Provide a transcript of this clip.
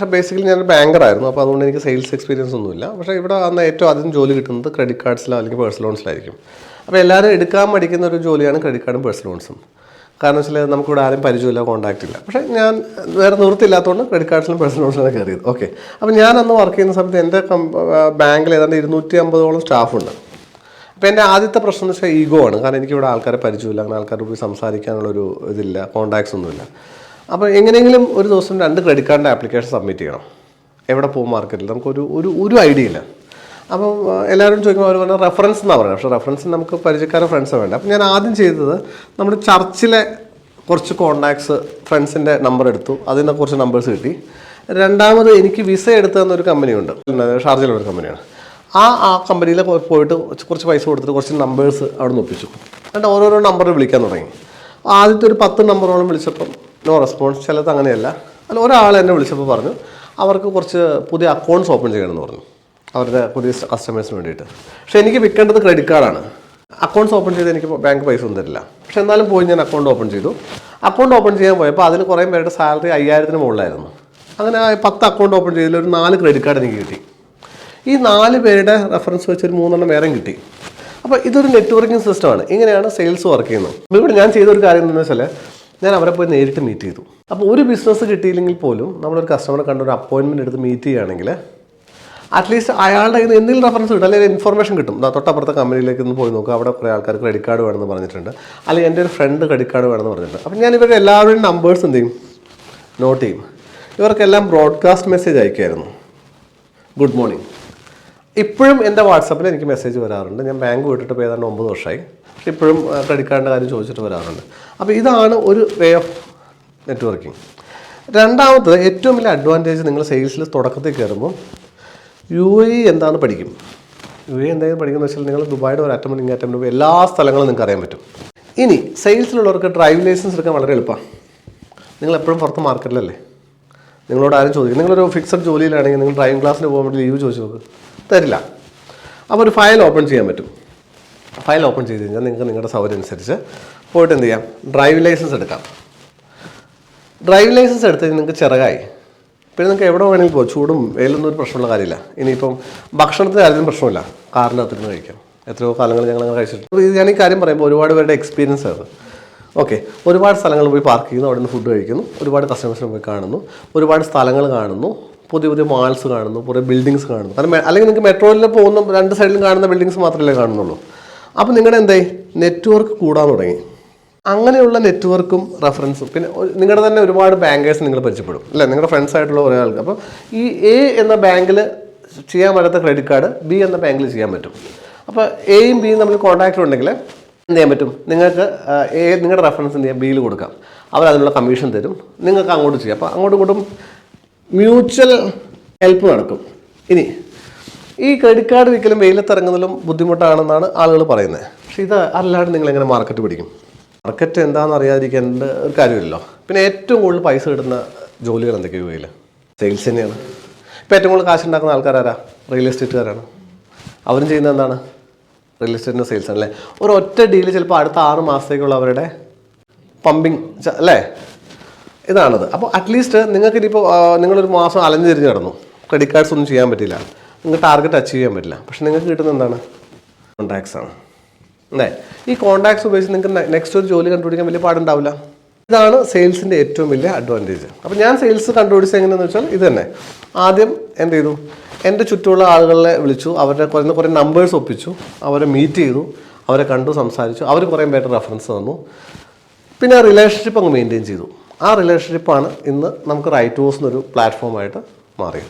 പക്ഷേ ബേസിക്കലി ഞാൻ ബാങ്കറായിരുന്നു അപ്പോൾ അതുകൊണ്ട് എനിക്ക് സെയിൽസ് എക്സ്പീരിയൻസ് ഒന്നുമില്ല. പക്ഷേ ഇവിടെ അന്ന് ഏറ്റവും ആദ്യം ജോലി കിട്ടുന്നത് ക്രെഡിറ്റ് കാർഡ്സിലോ അല്ലെങ്കിൽ പേഴ്സണൽ ലോൺസിലായിരിക്കും അപ്പോൾ എല്ലാവരും എടുക്കാൻ മടിക്കുന്ന ഒരു ജോലിയാണ് ക്രെഡിറ്റ് കാർഡും പേഴ്സണൽ ലോൺസും കാരണം വെച്ചാൽ നമുക്കിവിടെ ആരും പരിചയമില്ല കോൺടാക്റ്റ് ഇല്ല. പക്ഷേ ഞാൻ വേറെ നിവൃത്തിയില്ലാത്തതുകൊണ്ട് ക്രെഡിറ്റ് കാർഡ്സിലും പേഴ്സണൽ ലോൺസിലാണ് കയറിയത്. ഓക്കെ അപ്പോൾ ഞാൻ അന്ന് വർക്ക് ചെയ്യുന്ന സമയത്ത് എന്റെ ബാങ്കിൽ ഏതാണ്ട് ഇരുന്നൂറ്റി അമ്പതോളം സ്റ്റാഫുണ്ട് അപ്പോൾ എന്റെ ആദ്യത്തെ പ്രശ്നം എന്ന് വെച്ചാൽ ഈഗോ ആണ്. കാരണം എനിക്കിവിടെ ആൾക്കാരെ പരിചയമില്ല. അങ്ങനെ ആൾക്കാരുടെ പോയി സംസാരിക്കാനുള്ളൊരു ഇതില്ല കോൺടാക്ട്സ് ഒന്നുമില്ല. അപ്പോൾ എങ്ങനെയെങ്കിലും ഒരു ദിവസം രണ്ട് ക്രെഡിറ്റ് കാർഡിന്റെ ആപ്ലിക്കേഷൻ സബ്മിറ്റ് ചെയ്യണം. എവിടെ പോകും മാർക്കറ്റിൽ നമുക്കൊരു ഒരു ഒരു ഐഡിയ ഇല്ല. അപ്പം എല്ലാവരും ചോദിക്കുമ്പോൾ അവർ പറഞ്ഞാൽ റെഫറൻസ് എന്നാണ് പറയുന്നത്. പക്ഷേ റെഫറൻസ് നമുക്ക് പരിചയക്കാരെ ഫ്രണ്ട്സ് വേണ്ട. അപ്പം ഞാൻ ആദ്യം ചെയ്തത് നമ്മുടെ ചർച്ചിലെ കുറച്ച് കോണ്ടാക്ട്സ് ഫ്രണ്ട്സിന്റെ നമ്പർ എടുത്തു. അതിൽ നിന്ന് കുറച്ച് നമ്പേഴ്സ് കിട്ടി. രണ്ടാമത് എനിക്ക് വിസ എടുത്തു തന്നൊരു കമ്പനിയുണ്ട് ഷാർജയിലുള്ള ഒരു കമ്പനിയാണ് ആ ആ കമ്പനിയിൽ പോയിട്ട് കുറച്ച് പൈസ കൊടുത്തിട്ട് കുറച്ച് നമ്പേഴ്സ് അവിടെ നിന്ന് ഒപ്പിച്ചു. എന്നിട്ട് ഓരോരോ നമ്പർ വിളിക്കാൻ തുടങ്ങി. ആദ്യത്തെ ഒരു പത്ത് നമ്പറോളം വിളിച്ചപ്പം നോ റെസ്പോൺസ് ചിലത് അങ്ങനെയല്ല. അല്ല ഒരാൾ എന്നെ വിളിച്ചപ്പോൾ പറഞ്ഞു അവർക്ക് കുറച്ച് പുതിയ അക്കൗണ്ട്സ് ഓപ്പൺ ചെയ്യണമെന്ന് പറഞ്ഞു. അവരുടെ പുതിയ കസ്റ്റമേഴ്സിന് വേണ്ടിയിട്ട്. പക്ഷേ എനിക്ക് വിൽക്കേണ്ടത് ക്രെഡിറ്റ് കാർഡാണ് അക്കൗണ്ട്സ് ഓപ്പൺ ചെയ്ത് എനിക്ക് ബാങ്ക് പൈസ ഒന്നും തരില്ല. പക്ഷേ എന്നാലും പോയി ഞാൻ അക്കൗണ്ട് ഓപ്പൺ ചെയ്തു. അക്കൗണ്ട് ഓപ്പൺ ചെയ്യാൻ പോയപ്പോൾ അതിൽ കുറേ പേരുടെ സാലറി അയ്യായിരത്തിന് മുകളിലായിരുന്നു. അങ്ങനെ പത്ത് അക്കൗണ്ട് ഓപ്പൺ ചെയ്തതിൽ ഒരു നാല് ക്രെഡിറ്റ് കാർഡ് എനിക്ക് കിട്ടി. ഈ നാല് പേരുടെ റെഫറൻസ് വെച്ച് ഒരു മൂന്നെണ്ണം വേറെ കിട്ടി. അപ്പോൾ ഇതൊരു നെറ്റ്വർക്കിംഗ് സിസ്റ്റമാണ് ഇങ്ങനെയാണ് സെയിൽസ് വർക്ക് ചെയ്യുന്നത്. ഇവിടെ ഞാൻ ചെയ്ത ഒരു കാര്യം എന്താണെന്ന് വെച്ചാൽ ഞാൻ അവരെ പോയി നേരിട്ട് മീറ്റ് ചെയ്തു. അപ്പോൾ ഒരു ബിസിനസ് കിട്ടിയില്ലെങ്കിൽ പോലും നമ്മളൊരു കസ്റ്റമറെ കണ്ട ഒരു അപ്പോയിൻമെന്റ് എടുത്ത് മീറ്റ് ചെയ്യുകയാണെങ്കിൽ അറ്റ്ലീസ്റ്റ് അയാളുടെ കയ്യിൽ നിന്ന് എന്തെങ്കിലും റെഫറൻസ് കിട്ടും. അല്ലെങ്കിൽ ഇൻഫർമേഷൻ കിട്ടും. തൊട്ടപ്പുറത്തെ കമ്പനിയിലേക്ക് ഒന്ന് പോയി നോക്കുക അവിടെ കുറേ ആൾക്കാർ ക്രെഡിറ്റ് കാർഡ് വേണമെന്ന് പറഞ്ഞിട്ടുണ്ട്. അല്ലെങ്കിൽ എന്റെ ഒരു ഫ്രണ്ട് ക്രെഡിറ്റ് കാർഡ് വേണമെന്ന് പറഞ്ഞിട്ടുണ്ട്. അപ്പം ഞാൻ ഇവരുടെ എല്ലാവരുടെയും നമ്പേഴ്സ് എന്ത് ചെയ്യും? നോട്ട് ചെയ്യും. ഇവർക്കെല്ലാം ബ്രോഡ്കാസ്റ്റ് മെസ്സേജ് അയക്കുമായിരുന്നു ഗുഡ് മോർണിംഗ് ഇപ്പോഴും എന്റെ വാട്സാപ്പിൽ എനിക്ക് മെസ്സേജ് വരാറുണ്ട്. ഞാൻ ബാങ്ക് വിട്ടിട്ട് ഇപ്പോൾ ഏതാണ്ട് ഒമ്പത് വർഷമായി. ഇപ്പോഴും ക്രെഡിറ്റ് കാർഡിന്റെ കാര്യം ചോദിച്ചിട്ട് വരാറുണ്ട്. അപ്പോൾ ഇതാണ് ഒരു വേ ഓഫ് നെറ്റ്വർക്കിംഗ് രണ്ടാമത്തത് ഏറ്റവും വലിയ അഡ്വാന്റേജ് നിങ്ങൾ സെയിൽസിൽ തുടക്കത്തിൽ കയറുമ്പോൾ യു എ എന്താണ് പഠിക്കും? യു എ എന്തെങ്കിലും പഠിക്കുന്നത് വെച്ചാൽ നിങ്ങൾ ദുബായുടെ ഒരു അറ്റം ഇങ്ങനെ അറ്റം എല്ലാ സ്ഥലങ്ങളും നിങ്ങൾക്ക് അറിയാൻ പറ്റും. ഇനി സെയിൽസിലുള്ളവർക്ക് ഡ്രൈവിംഗ് ലൈസൻസ് എടുക്കാൻ വളരെ എളുപ്പമാണ്. നിങ്ങൾ എപ്പോഴും പുറത്ത് മാർക്കറ്റിലല്ലേ നിങ്ങളോട് ആരും ചോദിക്കും നിങ്ങളൊരു ഫിക്സഡ് ജോലിയിലാണെങ്കിൽ നിങ്ങൾ ഡ്രൈവിംഗ് ക്ലാസ്സിന് പോകാൻ വേണ്ടി ലീവ് ചോദിച്ചു നോക്ക്. തരില്ല. അപ്പോൾ ഒരു ഫയൽ ഓപ്പൺ ചെയ്യാൻ പറ്റും. ഫയൽ ഓപ്പൺ ചെയ്ത് കഴിഞ്ഞാൽ നിങ്ങൾക്ക് നിങ്ങളുടെ സൗകര്യം അനുസരിച്ച് പോയിട്ട് എന്ത് ചെയ്യാം? ഡ്രൈവിംഗ് ലൈസൻസ് എടുക്കാം. ഡ്രൈവിംഗ് ലൈസൻസ് എടുത്ത് നിങ്ങൾക്ക് ചിറകായി. പിന്നെ നിങ്ങൾക്ക് എവിടെ വേണമെങ്കിൽ പോകും ചൂടും വെയിലൊന്നും ഒരു പ്രശ്നമുള്ള കാര്യമില്ല. ഇനിയിപ്പം ഭക്ഷണത്തിന് കാര്യത്തിലും പ്രശ്നമില്ല. കാറിനകത്തിരുന്ന് കഴിക്കാം. എത്രയോ കാലങ്ങൾ ഞങ്ങൾ അങ്ങനെ കഴിച്ചിട്ടുണ്ട്. ഞാൻ ഈ കാര്യം പറയുമ്പോൾ ഒരുപാട് പേരുടെ എക്സ്പീരിയൻസ് ആണ് ഓക്കെ ഒരുപാട് സ്ഥലങ്ങൾ പോയി പാർക്ക് ചെയ്യുന്നു. അവിടെ നിന്ന് ഫുഡ് കഴിക്കുന്നു. ഒരുപാട് കസ്റ്റമേഴ്സിനെ പോയി കാണുന്നു. ഒരുപാട് സ്ഥലങ്ങൾ കാണുന്നു. പുതിയ പുതിയ മാൾസ് കാണുന്നു കുറേ ബിൽഡിങ്സ് കാണുന്നു. കാരണം അല്ലെങ്കിൽ നിങ്ങൾക്ക് മെട്രോയിൽ പോകുന്ന രണ്ട് സൈഡിലും കാണുന്ന ബിൽഡിങ്സ് മാത്രമല്ലേ കാണുന്നുള്ളൂ. അപ്പോൾ നിങ്ങളുടെ എന്തായി നെറ്റ്വർക്ക് കൂടാൻ തുടങ്ങി. അങ്ങനെയുള്ള നെറ്റ്വർക്കും റെഫറൻസും പിന്നെ നിങ്ങളുടെ തന്നെ ഒരുപാട് ബാങ്കേഴ്സ് നിങ്ങൾ പരിചയപ്പെടും. അല്ലേ? നിങ്ങളുടെ ഫ്രണ്ട്സ് ആയിട്ടുള്ള കുറേ അപ്പോൾ ഈ എ എന്ന ബാങ്കിൽ ചെയ്യാൻ പറ്റാത്ത ക്രെഡിറ്റ് കാർഡ് ബി എന്ന ബാങ്കിൽ ചെയ്യാൻ പറ്റും. അപ്പോൾ എയും ബിയും തമ്മിൽ കോൺടാക്റ്റ് ഉണ്ടെങ്കിൽ എന്ത് ചെയ്യാൻ പറ്റും? നിങ്ങൾക്ക് എ നിങ്ങളുടെ റെഫറൻസ് എന്ത് ചെയ്യാം? ബിയിൽ കൊടുക്കാം. അവർ അതിനുള്ള കമ്മീഷൻ തരും. നിങ്ങൾക്ക് അങ്ങോട്ട് ചെയ്യാം. അപ്പോൾ അങ്ങോട്ടും ഇങ്ങോട്ടും മ്യൂച്വൽ ഹെൽപ്പ് നടക്കും. ഇനി ഈ ക്രെഡിറ്റ് കാർഡ് വിൽക്കലും വെയിലത്തിറങ്ങുന്നതിലും ബുദ്ധിമുട്ടാണെന്നാണ് ആളുകൾ പറയുന്നത്. പക്ഷേ ഇത് അല്ലാണ്ട് നിങ്ങൾ എങ്ങനെ മാർക്കറ്റ് പിടിക്കും? മാർക്കറ്റ് എന്താണെന്ന് അറിയാതിരിക്കേണ്ട ഒരു കാര്യമില്ലല്ലോ. പിന്നെ ഏറ്റവും കൂടുതൽ പൈസ കിട്ടുന്ന ജോലികൾ എന്തൊക്കെയാണ് വെയിൽ സെയിൽസ് തന്നെയാണ്. ഇപ്പോൾ ഏറ്റവും കൂടുതൽ കാശ് ഉണ്ടാക്കുന്ന ആൾക്കാരാരാ റിയൽ എസ്റ്റേറ്റുകാരാണ് അവരും ചെയ്യുന്നത് എന്താണ്? റിയൽ എസ്റ്റേറ്റിന്റെ സെയിൽസ് ആണല്ലേ ഒരു ഒറ്റ ഡീൽ ചിലപ്പോൾ അടുത്ത ആറ് മാസത്തേക്കുള്ള അവരുടെ പമ്പിങ് അല്ലേ? ഇതാണത്. അപ്പോൾ അറ്റ്ലീസ്റ്റ് നിങ്ങൾക്ക് ഇനിയിപ്പോൾ നിങ്ങളൊരു മാസം അലഞ്ഞു തിരിഞ്ഞ് കിടന്നു ക്രെഡിറ്റ് കാർഡ്സ് ഒന്നും ചെയ്യാൻ പറ്റില്ല. നിങ്ങൾക്ക് ടാർഗറ്റ് അച്ചീവ് ചെയ്യാൻ പറ്റില്ല. പക്ഷെ നിങ്ങൾക്ക് കിട്ടുന്നത് എന്താണ്? കോൺടാക്ട്സ് ആണ്. അല്ലേ? ഈ കോൺടാക്ട്സ് ഉപയോഗിച്ച് നിങ്ങൾക്ക് നെക്സ്റ്റ് ഒരു ജോലി കണ്ടുപിടിക്കാൻ വലിയ പാടുണ്ടാവില്ല. ഇതാണ് സെയിൽസിന്റെ ഏറ്റവും വലിയ അഡ്വാന്റേജ് അപ്പോൾ ഞാൻ സെയിൽസ് കണ്ടുപിടിച്ചത് എങ്ങനെയാണെന്ന് വെച്ചാൽ ഇത് തന്നെ. ആദ്യം എന്ത് ചെയ്തു? എന്റെ ചുറ്റുമുള്ള ആളുകളെ വിളിച്ചു. അവരുടെ കുറേ കുറേ നമ്പേഴ്സ് ഒപ്പിച്ചു. അവരെ മീറ്റ് ചെയ്തു. അവരെ കണ്ടു സംസാരിച്ചു. അവർ കുറേ പേരുടെ റെഫറൻസ് തന്നു. പിന്നെ റിലേഷൻഷിപ്പ് അങ്ങ് മെയിന്റെയിൻ ചെയ്തു. ആ റിലേഷൻഷിപ്പാണ് ഇന്ന് നമുക്ക് റൈറ്റ് ഹോസ് എന്നൊരു പ്ലാറ്റ്ഫോമായിട്ട് മാറിയത്.